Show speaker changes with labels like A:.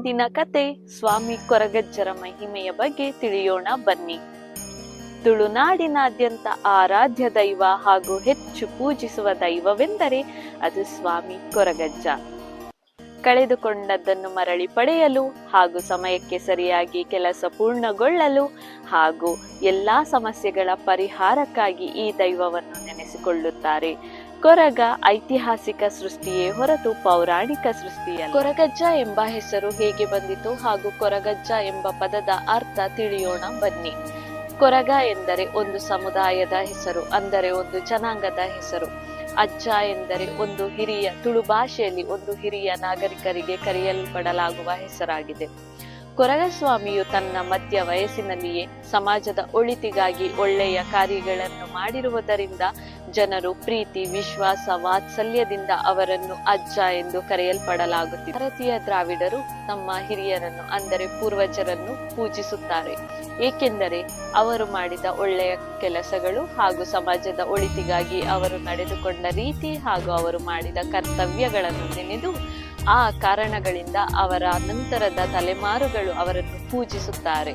A: ಇಂದಿನ ಕತೆ ಸ್ವಾಮಿ ಕೊರಗಜ್ಜರ ಮಹಿಮೆಯ ಬಗ್ಗೆ ತಿಳಿಯೋಣ ಬನ್ನಿ. ತುಳುನಾಡಿನಾದ್ಯಂತ ಆರಾಧ್ಯ ದೈವ ಹಾಗೂ ಹೆಚ್ಚು ಪೂಜಿಸುವ ದೈವವೆಂದರೆ ಅದು ಸ್ವಾಮಿ ಕೊರಗಜ್ಜ. ಕಳೆದುಕೊಂಡದ್ದನ್ನು ಮರಳಿ ಪಡೆಯಲು ಹಾಗೂ ಸಮಯಕ್ಕೆ ಸರಿಯಾಗಿ ಕೆಲಸ ಪೂರ್ಣಗೊಳ್ಳಲು ಹಾಗೂ ಎಲ್ಲಾ ಸಮಸ್ಯೆಗಳ ಪರಿಹಾರಕ್ಕಾಗಿ ಈ ದೈವವನ್ನು ನೆನೆಸಿಕೊಳ್ಳುತ್ತಾರೆ. ಕೊರಗ ಐತಿಹಾಸಿಕ ಸೃಷ್ಟಿಯೇ ಹೊರತು ಪೌರಾಣಿಕ ಸೃಷ್ಟಿಯ ಕೊರಗಜ್ಜ ಎಂಬ ಹೆಸರು ಹೇಗೆ ಬಂದಿತು ಹಾಗೂ ಕೊರಗಜ್ಜ ಎಂಬ ಪದದ ಅರ್ಥ ತಿಳಿಯೋಣ ಬನ್ನಿ. ಕೊರಗ ಎಂದರೆ ಒಂದು ಸಮುದಾಯದ ಹೆಸರು, ಅಂದರೆ ಒಂದು ಜನಾಂಗದ ಹೆಸರು. ಅಜ್ಜ ಎಂದರೆ ಒಂದು ಹಿರಿಯ, ತುಳು ಭಾಷೆಯಲ್ಲಿ ಒಂದು ಹಿರಿಯ ನಾಗರಿಕರಿಗೆ ಕರೆಯಲ್ಪಡಲಾಗುವ ಹೆಸರಾಗಿದೆ. ಕೊರಗಸ್ವಾಮಿಯು ತನ್ನ ಮಧ್ಯ ವಯಸ್ಸಿನಲ್ಲಿಯೇ ಸಮಾಜದ ಒಳಿತಿಗಾಗಿ ಒಳ್ಳೆಯ ಕಾರ್ಯಗಳನ್ನು ಮಾಡಿರುವುದರಿಂದ ಜನರು ಪ್ರೀತಿ, ವಿಶ್ವಾಸ, ವಾತ್ಸಲ್ಯದಿಂದ ಅವರನ್ನು ಅಜ್ಜ ಎಂದು ಕರೆಯಲ್ಪಡಲಾಗುತ್ತಿದೆ. ಭಾರತೀಯ ದ್ರಾವಿಡರು ತಮ್ಮ ಹಿರಿಯರನ್ನು, ಅಂದರೆ ಪೂರ್ವಜರನ್ನು ಪೂಜಿಸುತ್ತಾರೆ. ಏಕೆಂದರೆ ಅವರು ಮಾಡಿದ ಒಳ್ಳೆಯ ಕೆಲಸಗಳು ಹಾಗೂ ಸಮಾಜದ ಒಳಿತಿಗಾಗಿ ಅವರು ನಡೆದುಕೊಂಡ ರೀತಿ ಹಾಗೂ ಅವರು ಮಾಡಿದ ಕರ್ತವ್ಯಗಳನ್ನು ನೆನೆದು ಆ ಕಾರಣಗಳಿಂದ ಅವರ ನಂತರದ ತಲೆಮಾರುಗಳು ಅವರನ್ನು ಪೂಜಿಸುತ್ತಾರೆ.